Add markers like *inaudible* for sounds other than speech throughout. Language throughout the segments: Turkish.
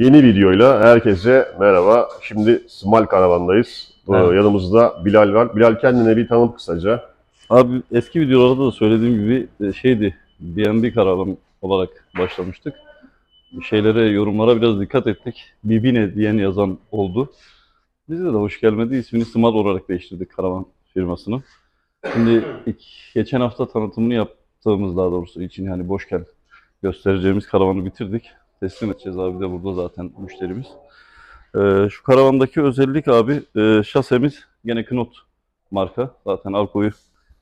Yeni videoyla herkese merhaba. Şimdi Small Karavan'dayız. Ee, Evet. Yanımızda Bilal var. Bilal kendine bir tanıt kısaca. Abi eski videolarda da söylediğim gibi e, şeydi B&B karavan olarak başlamıştık. Şeylere, yorumlara biraz dikkat ettik. Bibine diyen yazan oldu. Bize de hoş gelmedi. İsmini Smart olarak değiştirdik karavan firmasını. Şimdi ilk, geçen hafta tanıtımını yaptığımız daha doğrusu için yani boşken göstereceğimiz karavanı bitirdik. Teslim edeceğiz abi de burada zaten müşterimiz. Ee, şu karavandaki özellik abi e, şasemiz gene Knot marka. Zaten Arko'yu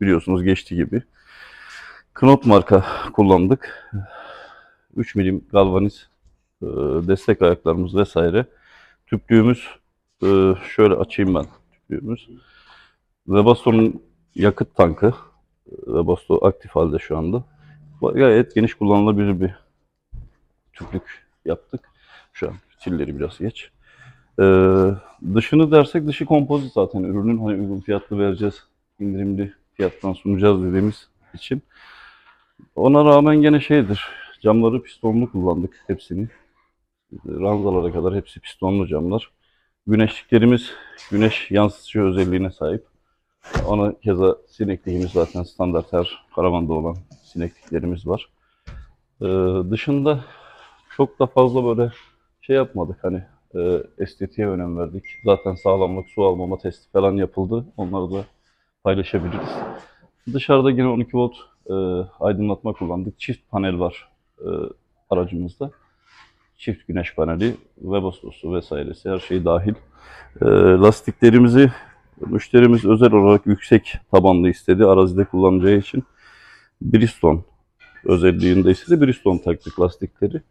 biliyorsunuz geçti gibi. Knot marka kullandık. 3 milim galvaniz e, destek ayaklarımız vesaire. Tüplüğümüz e, şöyle açayım ben tüplüğümüz. Webasto'nun yakıt tankı. Webasto aktif halde şu anda. Gayet geniş kullanılabilir bir tüplük yaptık. Şu an fitilleri biraz geç. E, dışını dersek dışı kompozit zaten ürünün hani uygun fiyatlı vereceğiz indirimli fiyattan sunacağız dediğimiz için. Ona rağmen gene şeydir. Camları pistonlu kullandık hepsini. Ranzalara kadar hepsi pistonlu camlar. Güneşliklerimiz güneş yansıtıcı özelliğine sahip. Ona keza sinekliğimiz zaten standart her karavanda olan sinekliklerimiz var. Ee, dışında çok da fazla böyle şey yapmadık hani e, estetiğe önem verdik. Zaten sağlamlık, su almama testi falan yapıldı. Onları da paylaşabiliriz. Dışarıda yine 12 volt e, aydınlatma kullandık. Çift panel var e, aracımızda. Çift güneş paneli, Webasto'su vesairesi her şey dahil. E, lastiklerimizi müşterimiz özel olarak yüksek tabanlı istedi. Arazide kullanacağı için Bridgestone özelliğinde istedi. Bridgestone taktık lastikleri.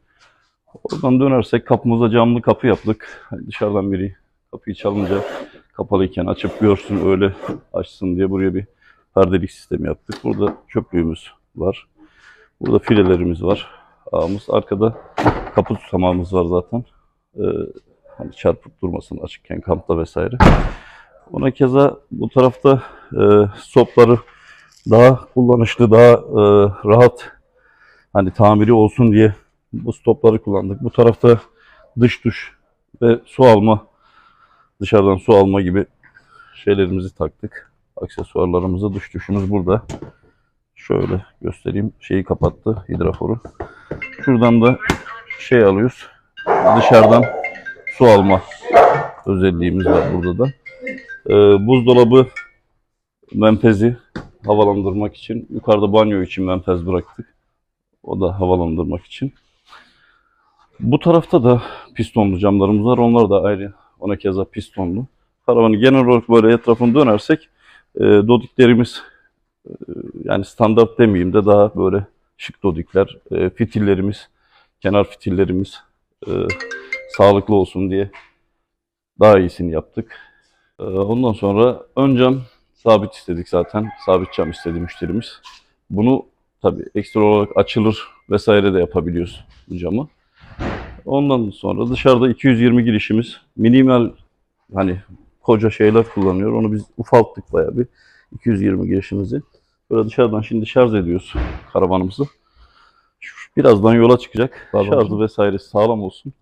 Oradan dönersek kapımıza camlı kapı yaptık. Hani dışarıdan biri kapıyı çalınca kapalıyken açıp görsün öyle açsın diye buraya bir perdelik sistemi yaptık. Burada çöplüğümüz var. Burada filelerimiz var. Ağımız arkada kapı tutamağımız var zaten. Ee, hani çarpıp durmasın açıkken kampta vesaire. Ona keza bu tarafta e, stopları daha kullanışlı, daha e, rahat hani tamiri olsun diye bu stopları kullandık. Bu tarafta dış duş ve su alma, dışarıdan su alma gibi şeylerimizi taktık. Aksesuarlarımızı, dış duşumuz burada. Şöyle göstereyim. Şeyi kapattı, hidraforu. Şuradan da şey alıyoruz. Dışarıdan su alma özelliğimiz var burada da. Ee, buzdolabı menfezi havalandırmak için. Yukarıda banyo için menfez bıraktık. O da havalandırmak için. Bu tarafta da pistonlu camlarımız var. Onlar da ayrı. Ona keza pistonlu. Karavanı genel olarak böyle etrafını dönersek e, dodiklerimiz e, yani standart demeyeyim de daha böyle şık dodikler. E, fitillerimiz, kenar fitillerimiz e, sağlıklı olsun diye daha iyisini yaptık. E, ondan sonra ön cam sabit istedik zaten. Sabit cam istedi müşterimiz. Bunu tabii ekstra olarak açılır vesaire de yapabiliyoruz bu camı. Ondan sonra dışarıda 220 girişimiz minimal hani koca şeyler kullanıyor. Onu biz ufalttık bayağı bir 220 girişimizi. Böyle dışarıdan şimdi şarj ediyoruz karavanımızı. Birazdan yola çıkacak. Tamam. Şarjı vesairesi sağlam olsun.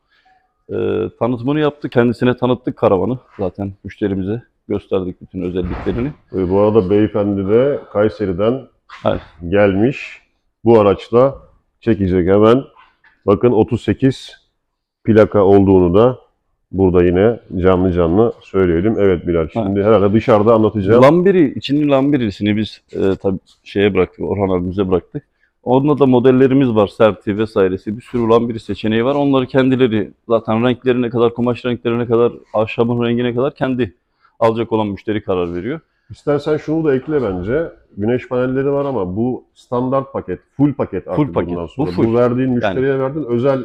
Ee, tanıtımını yaptık. Kendisine tanıttık karavanı. Zaten müşterimize gösterdik bütün özelliklerini. Ee, Bu arada beyefendi de Kayseri'den Evet. gelmiş. Bu araçla çekecek hemen. Bakın 38 plaka olduğunu da burada yine canlı canlı söyleyelim. Evet Bilal şimdi herhalde dışarıda anlatacağım. Lambiri, içinin lambirisini biz e, tabii şeye bıraktık, Orhan abimize bıraktık. Onda da modellerimiz var, serti vesairesi. Bir sürü lambiri seçeneği var. Onları kendileri zaten renklerine kadar, kumaş renklerine kadar, ahşabın rengine kadar kendi alacak olan müşteri karar veriyor. İstersen şunu da ekle bence. Güneş panelleri var ama bu standart paket, full paket artık Full paket, bundan bu sonra. full. verdiğin müşteriye verdiğin özel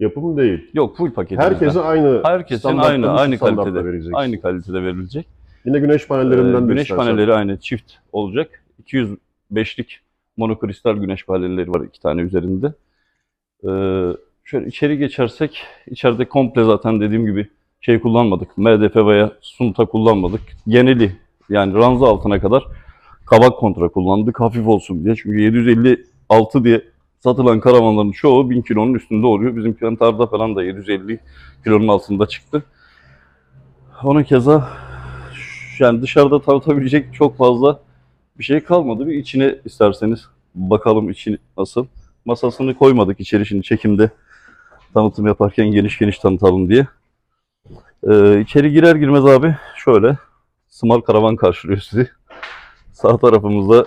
yapım değil. Yok full paket. Herkese aynı Herkesin aynı aynı kalitede vereceksin. aynı kalitede verilecek. Yine güneş panellerinden Ee, güneş istersen. panelleri aynı çift olacak. 205'lik monokristal güneş panelleri var iki tane üzerinde. Ee, şöyle içeri geçersek içeride komple zaten dediğim gibi şey kullanmadık. MDF veya sunta kullanmadık. Geneli yani ranza altına kadar kabak kontra kullandık hafif olsun diye. Çünkü 756 diye satılan karavanların çoğu 1000 kilonun üstünde oluyor. Bizim Kentar'da falan da 750 kilonun altında çıktı. Ona keza yani dışarıda tanıtabilecek çok fazla bir şey kalmadı. Bir içine isterseniz bakalım içi nasıl. Masasını koymadık içeri şimdi çekimde tanıtım yaparken geniş geniş tanıtalım diye. Ee, içeri girer girmez abi şöyle smart karavan karşılıyor sizi. Sağ tarafımızda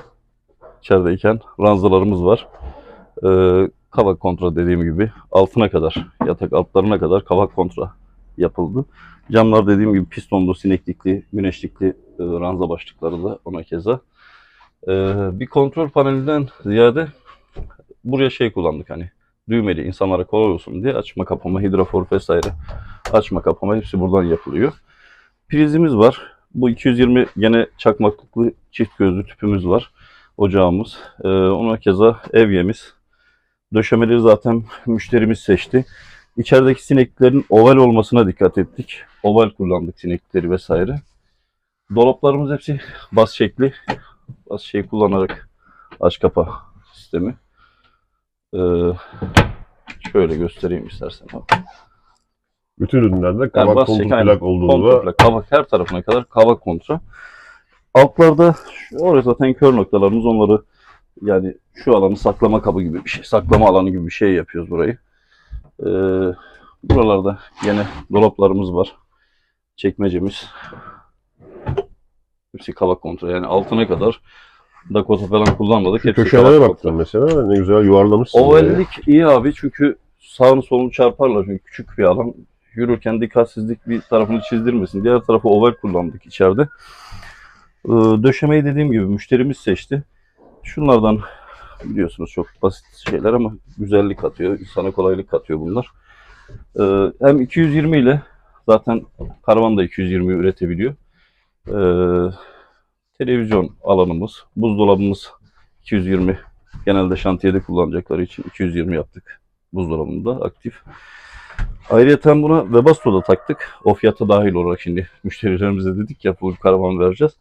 içerideyken ranzalarımız var. Ee, kavak kontra dediğim gibi altına kadar, yatak altlarına kadar kavak kontra yapıldı. Camlar dediğim gibi pistonlu, sineklikli, güneşlikli e, ranza başlıkları da ona keza. Ee, bir kontrol panelinden ziyade buraya şey kullandık hani düğmeli insanlara kolay olsun diye açma kapama, hidrofor vesaire açma kapama hepsi buradan yapılıyor. Prizimiz var. Bu 220 gene çakmaklıklı çift gözlü tüpümüz var. Ocağımız. Ee, ona keza evyemiz. Döşemeleri zaten müşterimiz seçti. İçerideki sineklerin oval olmasına dikkat ettik. Oval kullandık sinekleri vesaire. Dolaplarımız hepsi bas şekli. Bas şey kullanarak aç kapa sistemi. Ee, şöyle göstereyim istersen. Bütün ürünlerde Yani kontur şekli, aynen. plak olduğunda Kontrplak, kavak her tarafına kadar kavak kontra. Altlarda şu- oraya zaten kör noktalarımız onları yani şu alanı saklama kabı gibi bir şey, saklama alanı gibi bir şey yapıyoruz burayı. Ee, buralarda yine dolaplarımız var. Çekmecemiz. Hepsi kavak kontra. Yani altına kadar Dakota falan kullanmadık. şu Hepsi köşelere baktım mesela ne güzel yuvarlamışsın. Ovallik iyi abi çünkü sağını solunu çarparlar çünkü küçük bir alan. Yürürken dikkatsizlik bir tarafını çizdirmesin. Diğer tarafı oval kullandık içeride. Ee, döşemeyi dediğim gibi müşterimiz seçti. Şunlardan biliyorsunuz çok basit şeyler ama güzellik katıyor, insana kolaylık katıyor bunlar. Ee, hem 220 ile zaten karavan da 220 üretebiliyor. Ee, televizyon alanımız, buzdolabımız 220 genelde şantiyede kullanacakları için 220 yaptık buzdolabında aktif. Ayrıca buna Webasto da taktık. O fiyata dahil olarak şimdi müşterilerimize dedik ya bu karavan vereceğiz.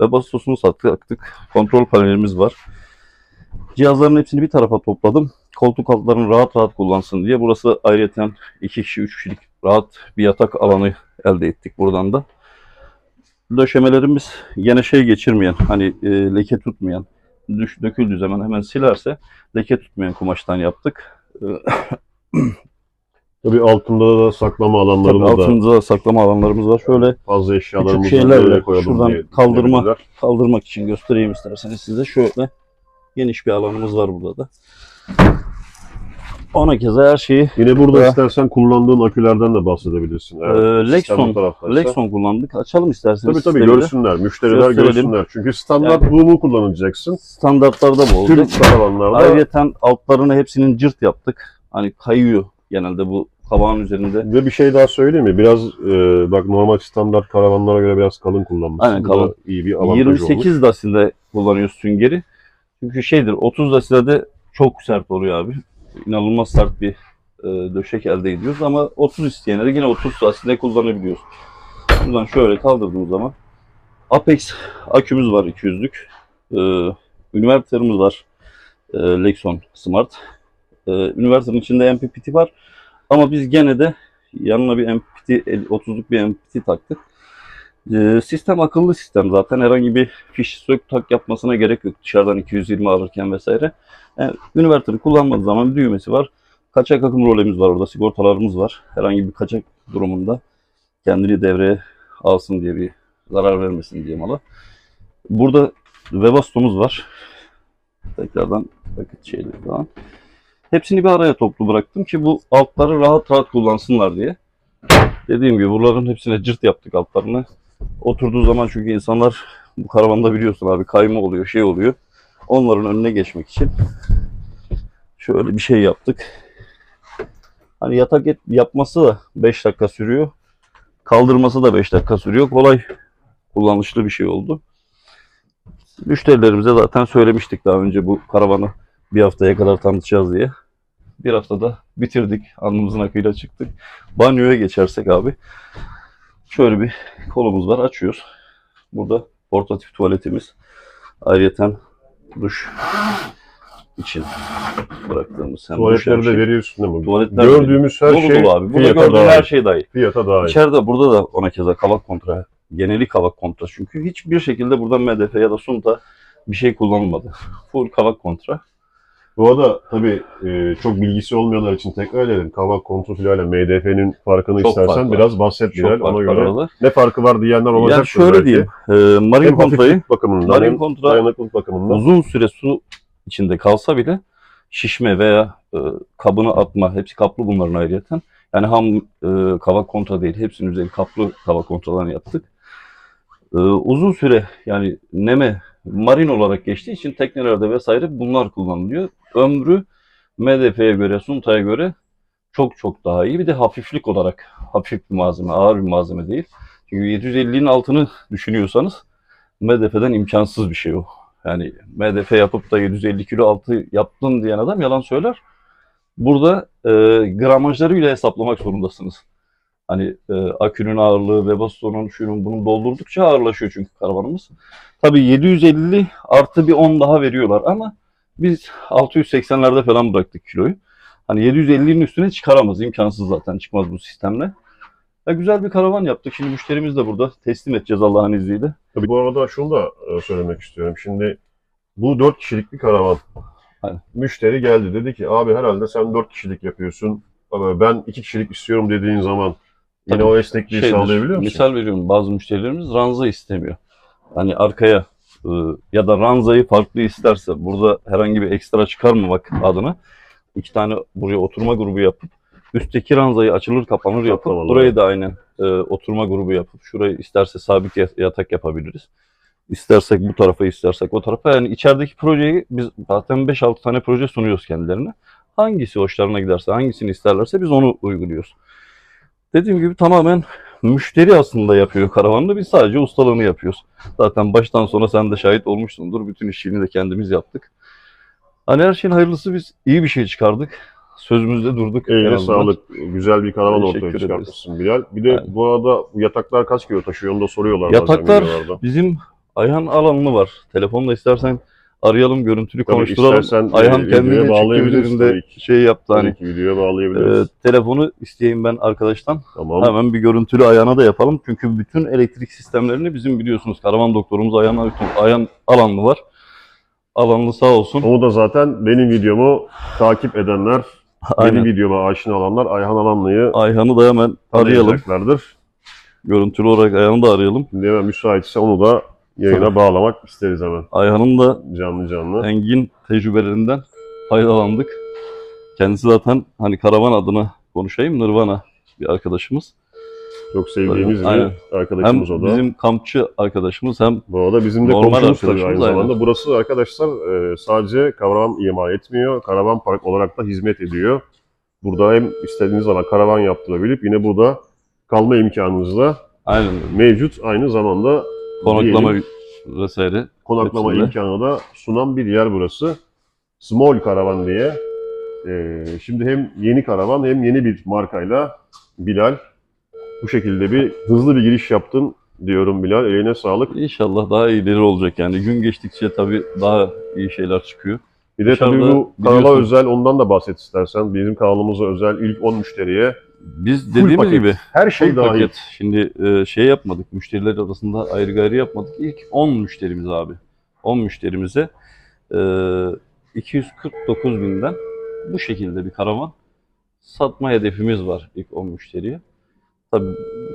Webastos'unu sattık. Aktık. Kontrol panelimiz var. Cihazların hepsini bir tarafa topladım. Koltuk altlarını rahat rahat kullansın diye. Burası ayrıca 2 kişi 3 kişilik rahat bir yatak alanı elde ettik buradan da. Döşemelerimiz gene şey geçirmeyen, hani e, leke tutmayan, düş, döküldüğü zaman hemen silerse leke tutmayan kumaştan yaptık. Tabii altında da saklama Tabii alanlarımız da altımızda saklama alanlarımız var. Şöyle fazla eşyalarımızı şeylerle şuradan diye kaldırma- düşünebilirler. kaldırmak için göstereyim isterseniz size. Şöyle geniş bir alanımız var burada da. Ona keza her şeyi Yine burada Ve- istersen kullandığın akülerden de bahsedebilirsin. Evet, sistem Lexon- taraftaysa. Lexon kullandık. Açalım isterseniz. Tabii tabii sistemi de. görsünler, müşteriler Gösterelim. görsünler. Çünkü standart bunu kullanacaksın. Standartlarda bu oldu. Tüm karavanlarda Ayrıca altlarını hepsinin cırt yaptık. Hani kayıyor genelde bu kabağın üzerinde. ve bir şey daha söyleyeyim mi? Biraz e, bak normal standart karavanlara göre biraz kalın kullanmışsın. Aynen, kalın. iyi bir avantaj 28 olmuş. dasinde kullanıyoruz süngeri. Çünkü şeydir 30 dasilede çok sert oluyor abi. İnanılmaz sert bir e, döşek elde ediyoruz ama 30 isteyenlere yine 30 dasinde kullanabiliyoruz. Buradan şöyle kaldırdığımız zaman Apex akümüz var 200'lük. E, Inverter'ımız var. E, Lexon Smart. E, Inverter'ın içinde MPPT var. Ama biz gene de yanına bir MPPT, 30'luk bir MPPT taktık. Ee, sistem akıllı sistem zaten herhangi bir fiş sök tak yapmasına gerek yok dışarıdan 220 alırken vesaire. Yani inverter'ı kullanmadığı zaman düğmesi var. Kaçak akım rolemiz var orada sigortalarımız var. Herhangi bir kaçak durumunda kendini devreye alsın diye bir zarar vermesin diye mala. Burada Webasto'muz var. Tekrardan bakın şeyleri falan. Hepsini bir araya toplu bıraktım ki bu altları rahat rahat kullansınlar diye. Dediğim gibi buraların hepsine cırt yaptık altlarını. Oturduğu zaman çünkü insanlar bu karavanda biliyorsun abi kayma oluyor, şey oluyor. Onların önüne geçmek için şöyle bir şey yaptık. Hani yatak et, yapması da 5 dakika sürüyor. Kaldırması da 5 dakika sürüyor. Kolay kullanışlı bir şey oldu. Müşterilerimize zaten söylemiştik daha önce bu karavanı bir haftaya kadar tanıtacağız diye. Bir haftada bitirdik. Alnımızın akıyla çıktık. Banyoya geçersek abi. Şöyle bir kolumuz var. Açıyoruz. Burada portatif tuvaletimiz. Ayrıca duş. için bıraktığımız hem duş Tuvaletleri de şey. veriyorsun değil mi? Tuvaletler Gördüğümüz her dolu şey dolu abi. Burada dahil. her şey dahil. Fiyata dahil. İçeride burada da ona keza kavak kontra, geneli kavak kontra. Çünkü hiçbir şekilde burada MDF ya da sunta bir şey kullanılmadı. Full kavak kontra. Bu arada tabii e, çok bilgisi olmayanlar için tekrar edelim. Kavak kontrol ile MDF'nin farkını Çok istersen fark var. biraz bahset Bilal. Ona göre arada. ne farkı var diyenler olacak. Yani şöyle diyeyim. E, marin kontrayı bakımından Marin kontra dayanıklılık bakımından. uzun süre su içinde kalsa bile şişme veya e, kabını atma hepsi kaplı bunların ayrıyeten. Yani ham e, kavak kontra değil. Hepsinin üzeri kaplı kavak kontralarını yaptık. E, uzun süre yani neme marin olarak geçtiği için teknelerde vesaire bunlar kullanılıyor. Ömrü MDF'ye göre, Sunta'ya göre çok çok daha iyi. Bir de hafiflik olarak hafif bir malzeme, ağır bir malzeme değil. Çünkü 750'nin altını düşünüyorsanız MDF'den imkansız bir şey o. Yani MDF yapıp da 750 kilo altı yaptın diyen adam yalan söyler. Burada e, gramajları bile hesaplamak zorundasınız. Hani e, akünün ağırlığı ve bastonun şunun bunun doldurdukça ağırlaşıyor çünkü karavanımız. Tabii 750 artı bir 10 daha veriyorlar ama biz 680'lerde falan bıraktık kiloyu. Hani 750'nin üstüne çıkaramaz. imkansız zaten çıkmaz bu sistemle. Ya güzel bir karavan yaptık. Şimdi müşterimiz de burada. Teslim edeceğiz Allah'ın izniyle. Tabii bu arada şunu da e, söylemek istiyorum. Şimdi bu 4 kişilik bir karavan. Aynen. Müşteri geldi dedi ki abi herhalde sen 4 kişilik yapıyorsun. Ama ben 2 kişilik istiyorum dediğin zaman yine o esnekliği Şeydir, sağlayabiliyor musun? Misal veriyorum bazı müşterilerimiz ranza istemiyor. Hani arkaya e, ya da ranzayı farklı isterse burada herhangi bir ekstra çıkarmamak adına iki tane buraya oturma grubu yapıp üstteki ranzayı açılır kapanır yapıp Kaplamalı, burayı da aynen e, oturma grubu yapıp şurayı isterse sabit ya- yatak yapabiliriz. İstersek bu tarafa istersek o tarafa yani içerideki projeyi biz zaten 5-6 tane proje sunuyoruz kendilerine. Hangisi hoşlarına giderse hangisini isterlerse biz onu uyguluyoruz. Dediğim gibi tamamen müşteri aslında yapıyor karavanını. Biz sadece ustalığını yapıyoruz. Zaten baştan sona sen de şahit olmuşsundur. Bütün işini de kendimiz yaptık. Hani her şeyin hayırlısı biz iyi bir şey çıkardık. Sözümüzde durduk. Eline sağlık. Güzel bir karavan Teşekkür ortaya ederiz. çıkartmışsın Bilal. Bir de Aynen. bu arada yataklar kaç kilo taşıyor onu da soruyorlar Yataklar bazen bizim Ayhan Alanlı var. Telefonla istersen arayalım, görüntülü Tabii konuşturalım. istersen, Ayhan e, çıktı bağlayabiliriz üzerinde şey yaptı hani. videoya e, bağlayabiliriz. telefonu isteyeyim ben arkadaştan. tamam. Hemen bir görüntülü Ayhan'a da yapalım. Çünkü bütün elektrik sistemlerini bizim biliyorsunuz karavan doktorumuz Ayhan, Ayhan Alanlı var. Alanlı sağ olsun. Onu da zaten benim videomu takip edenler, benim Aynen. videoma aşina olanlar Ayhan Alanlı'yı Ayhan'ı da hemen arayalım. Görüntülü olarak Ayhan'ı da arayalım. Şimdi hemen müsaitse onu da yayına bağlamak isteriz hemen. Ayhan'ın da Canlı canlı. engin tecrübelerinden faydalandık. Kendisi zaten hani karavan adına konuşayım Nirvana bir arkadaşımız. Çok sevdiğimiz Aynen. bir arkadaşımız Hem o da. bizim kampçı arkadaşımız hem Bu arada bizim de Normal komşumuz tabii aynı zamanda. aynen. Burası arkadaşlar e, sadece karavan ima etmiyor. Karavan park olarak da hizmet ediyor. Burada hem istediğiniz zaman karavan yaptırabilip yine burada kalma imkanınız da aynen mevcut. Aynı zamanda konaklama diyelim, vesaire. konaklama hepsinde. imkanı da sunan bir yer burası. Small Karavan diye. E, şimdi hem yeni karavan hem yeni bir markayla Bilal bu şekilde bir hızlı bir giriş yaptın diyorum Bilal. Eline sağlık. İnşallah daha iyileri olacak yani. Gün geçtikçe tabii daha iyi şeyler çıkıyor. Bir de tabii Dışarıda bu kanala biliyorsun- özel ondan da bahset istersen. Bizim kanalımıza özel ilk 10 müşteriye Biz dediğimiz paket. gibi her şey full dahil. paket. Şimdi e, şey yapmadık. Müşteriler arasında ayrı gayrı yapmadık. İlk 10 müşterimiz abi. 10 müşterimize e, 249 binden bu şekilde bir karavan satma hedefimiz var ilk 10 müşteriye. Tabii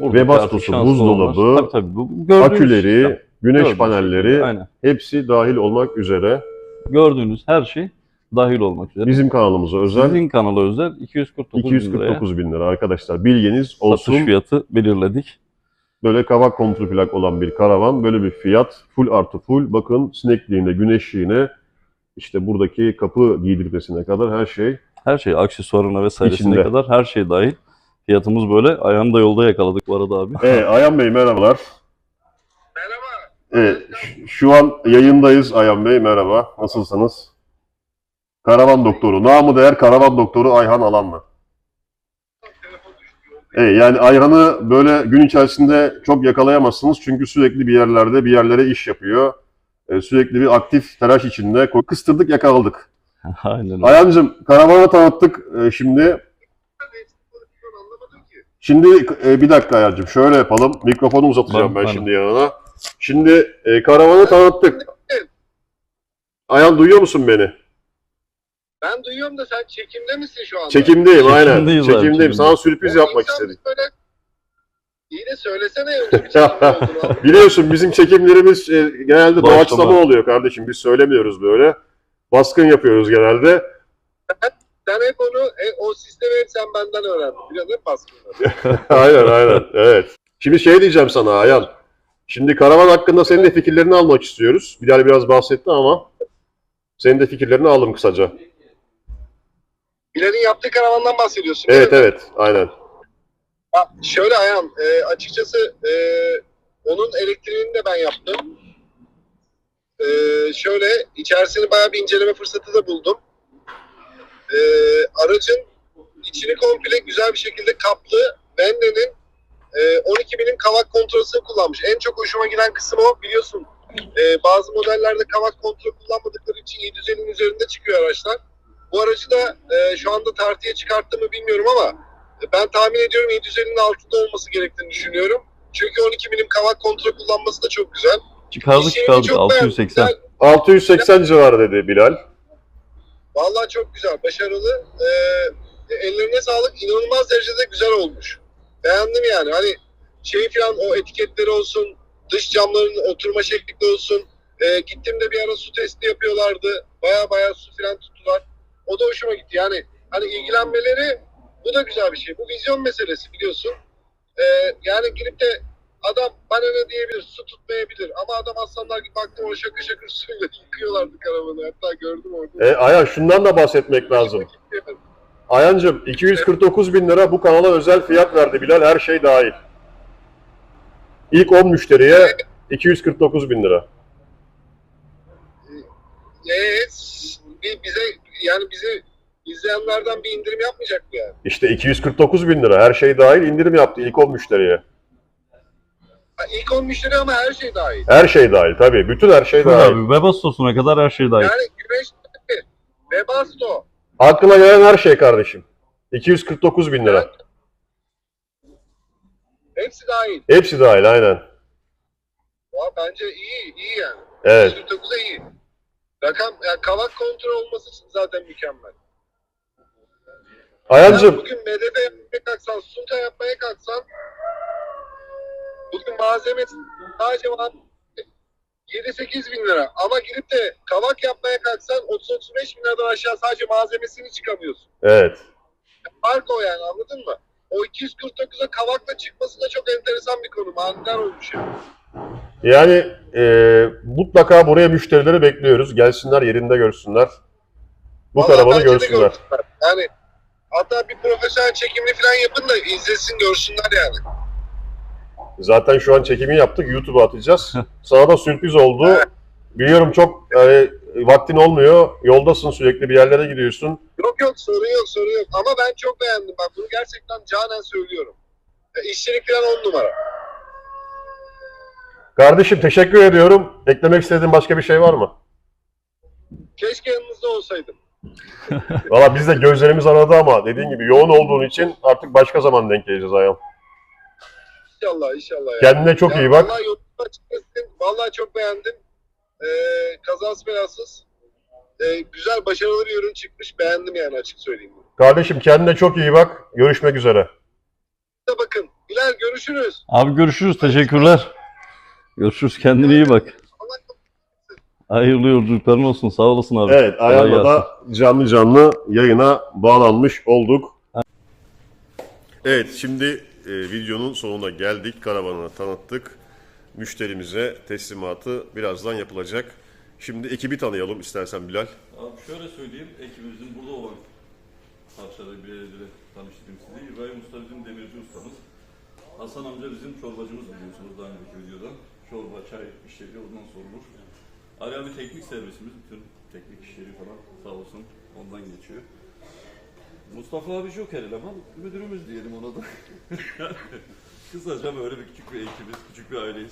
buradaki Ve bastosu, artık şanslı buzdolabı, olanlar- tabii, tabii, bu gördüğünüz Aküleri, sistem. güneş Gördüğünüz panelleri şey. Hepsi dahil olmak üzere Gördüğünüz her şey dahil olmak üzere. bizim kanalımıza özel Sizin kanala özel 249 bin liraya 249 bin lira arkadaşlar. Bilginiz olsun. satış fiyatı belirledik. Böyle kavak kontrplak olan bir karavan. Böyle bir fiyat. Full artı full. Bakın sinekliğine, güneşliğine, işte buradaki kapı giydirmesine kadar her şey. Her şey aksesuarına vesairesine İçinde. kadar her şey dahil. Fiyatımız böyle. Ayağını da yolda yakaladık bu arada abi. Evet, Ayhan Bey merhabalar. Merhaba. Ş- şu an yayındayız Ayhan Bey. Merhaba. Nasılsınız? Karavan doktoru. Namı değer karavan doktoru Ayhan Alanlı. Evet, yani Ayhan'ı böyle gün içerisinde çok yakalayamazsınız. Çünkü sürekli bir yerlerde bir yerlere iş yapıyor. Ee, sürekli bir aktif telaş içinde. Kıstırdık yakaladık. *laughs* Aynen öyle. Ayancım karavanı tanıttık e, şimdi. Anlamadım ki. Şimdi e, bir dakika Ayancım şöyle yapalım. Mikrofonu uzatacağım ben Bana- şimdi yanına. Şimdi e, karavanı tanıttık. Ayan duyuyor musun beni? Ben duyuyorum da sen çekimde misin şu anda? Çekimdeyim aynen. Çekimdeyiz abi, Çekimdeyim. çekimde. Sana sürpriz yapmak insan istedik. Böyle... İyi de söylesene önce bir çekim olduğunu. *laughs* Biliyorsun bizim çekimlerimiz e, genelde Doğaçlama. doğaçlama oluyor kardeşim. Biz söylemiyoruz böyle. Baskın yapıyoruz genelde. Sen hep onu, e, o sistemi hep sen benden öğrendin. Biliyor musun baskını? *laughs* aynen aynen. Evet. Şimdi şey diyeceğim sana Ayan. Şimdi karavan hakkında senin de fikirlerini almak istiyoruz. Bilal biraz bahsetti ama senin de fikirlerini alalım kısaca. Bilal'in yaptığı karavandan bahsediyorsun. Evet değil mi? evet aynen. Ha, şöyle Ayhan, e, açıkçası e, onun elektriğini de ben yaptım. E, şöyle, içerisini bayağı bir inceleme fırsatı da buldum. E, aracın içini komple güzel bir şekilde kaplı. Bende'nin e, 12 binim kavak kontrolünü kullanmış. En çok hoşuma giden kısım o. Biliyorsun e, bazı modellerde kavak kontrolü kullanmadıkları için 750'nin üzerinde çıkıyor araçlar. Bu aracı da e, şu anda tartıya çıkarttı mı bilmiyorum ama ben tahmin ediyorum 750'nin altında olması gerektiğini düşünüyorum. Çünkü 12 milim kavak kontrol kullanması da çok güzel. Çıkardık İşini çıkardık çok beğendim. 680. Güzel. 680 civarı dedi Bilal. Vallahi çok güzel, başarılı. Ee, ellerine sağlık. İnanılmaz derecede güzel olmuş. Beğendim yani. Hani şey falan o etiketleri olsun, dış camların oturma şekli olsun. Ee, gittim de bir ara su testi yapıyorlardı. Baya baya su falan. O da hoşuma gitti. Yani hani ilgilenmeleri bu da güzel bir şey. Bu vizyon meselesi biliyorsun. Ee, yani girip de adam bana ne diyebilir, su tutmayabilir. Ama adam aslanlar gibi baktım o şakır şakır suyla *laughs* yıkıyorlardı karavanı. Hatta gördüm orada. E, Ayan şundan da bahsetmek lazım. Ayancım 249 bin lira bu kanala özel fiyat verdi Bilal her şey dahil. İlk 10 müşteriye 249 bin lira. Evet, bi- bize yani bizi izleyenlerden bir indirim yapmayacak mı yani? İşte 249 bin lira her şey dahil indirim yaptı ilk 10 müşteriye. Ha, ilk 10 müşteri ama her şey dahil. Her şey dahil tabii. Bütün her şey dahil. abi Webastos'una kadar her şey dahil. Yani güneş Webasto. Aklına gelen her şey kardeşim. 249 bin lira. Hepsi dahil. Hepsi dahil aynen. Valla bence iyi, iyi yani. Evet. 149'a iyi. Rakam, yani kavak kontrol olması için zaten mükemmel. Ayancım bugün MDF yapmaya kalksan, sunta yapmaya kalksan bugün malzeme sadece var 7-8 bin lira. Ama girip de kavak yapmaya kalksan 30-35 bin liradan aşağı sadece malzemesini çıkamıyorsun. evet. Fark o yani anladın mı? O 249'a kavakla çıkması da çok enteresan bir konu. Manidar olmuş yani. Yani e, mutlaka buraya müşterileri bekliyoruz. Gelsinler yerinde görsünler. Bu Vallahi karavanı bence de görsünler. Yani hatta bir profesyonel çekimli falan yapın da izlesin görsünler yani. Zaten şu an çekimi yaptık. YouTube'a atacağız. *laughs* Sana da sürpriz oldu. Evet. Biliyorum çok e, vaktin olmuyor. Yoldasın sürekli bir yerlere gidiyorsun. Yok yok sorun yok sorun yok. Ama ben çok beğendim. Bak bunu gerçekten canen söylüyorum. E, işçilik falan on numara. Kardeşim teşekkür ediyorum. Eklemek istediğin başka bir şey var mı? Keşke yanınızda olsaydım. *laughs* Valla biz de gözlerimiz aradı ama dediğin gibi yoğun olduğun için artık başka zaman denk geleceğiz Ayhan. İnşallah inşallah. Ya. Kendine çok Ya iyi bak. Vallahi yolunda çıkmasın. Vallahi çok beğendim. Ee, kazası belasız. Ee, güzel başarılı bir ürün çıkmış. Beğendim yani açık söyleyeyim. Kardeşim kendine çok iyi bak. Görüşmek üzere. Da bakın. Bilal görüşürüz. Abi görüşürüz. Teşekkürler. Görüşürüz. Kendine iyi bak. Hayırlı yolculukların olsun. Sağ olasın abi. Evet gelsin. da canlı canlı yayına bağlanmış olduk. Evet şimdi e, videonun sonuna geldik. Karavanı tanıttık. Müşterimize teslimatı birazdan yapılacak. Şimdi ekibi tanıyalım istersen Bilal. Abi şöyle söyleyeyim, ekibimizin burada olan parçaları birebir tanıştırayım size. İbrahim Usta bizim demirci ustamız. Hasan amca bizim çorbacımız biliyorsunuz daha önceki videoda. Çorba, çay işleri ondan sorulur. Ali abi teknik servisimiz, bütün teknik işleri falan sağ olsun ondan geçiyor. Mustafa abi Joker eleman, müdürümüz diyelim ona da. *laughs* Kısaca böyle bir küçük bir ekibiz, küçük bir aileyiz.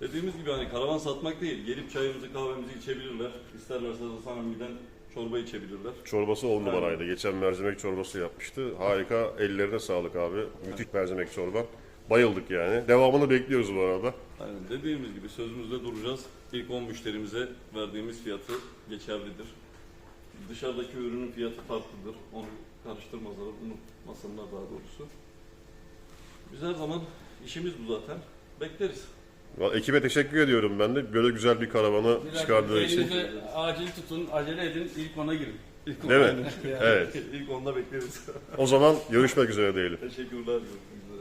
Dediğimiz gibi hani karavan satmak değil, gelip çayımızı kahvemizi içebilirler. İsterlerse Hasan Emmi'den çorba içebilirler. Çorbası on numaraydı. Geçen mercimek çorbası yapmıştı. Harika. Ellerine sağlık abi. Müthiş mercimek çorba. Bayıldık yani. Devamını bekliyoruz bu arada. Aynen dediğimiz gibi sözümüzde duracağız. İlk 10 müşterimize verdiğimiz fiyatı geçerlidir. Dışarıdaki ürünün fiyatı farklıdır. Onu karıştırmazlar, unutmasınlar daha doğrusu. Biz her zaman işimiz bu zaten. Bekleriz. Vallahi Ekibe teşekkür ediyorum ben de. Böyle güzel bir karavanı çıkardığı için. Acil tutun, acele edin, ilk ona girin. İlk Değil mi? onda- Evet. *laughs* İlk onda bekleriz. O zaman görüşmek üzere diyelim. Teşekkürler. Görüşmek üzere.